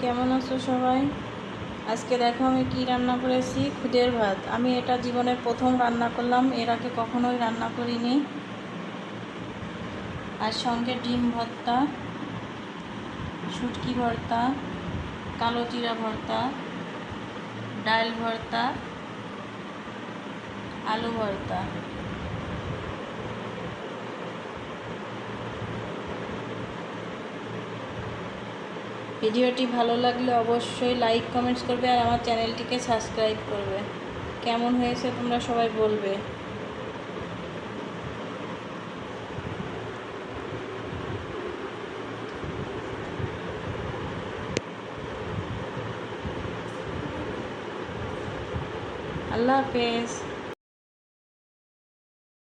কেমন আছো সবাই? আজকে দেখো আমি কি রান্না করেছি? খুদের ভাত। আমি এটা জীবনের প্রথম রান্না করলাম, এর আগে কখনোই রান্না করিনি। আর সঙ্গে ডিম ভর্তা, শুটকি ভর্তা, কালো জিরা ভর্তা, ডাল ভর্তা, আলু ভর্তা। ভিডিওটি ভালো লাগলে অবশ্যই লাইক কমেন্টস করবে আর আমার চ্যানেলটিকে সাবস্ক্রাইব করবে। কেমন হয়েছে তোমরা সবাই বলবে। আল্লাহ হাফেজ।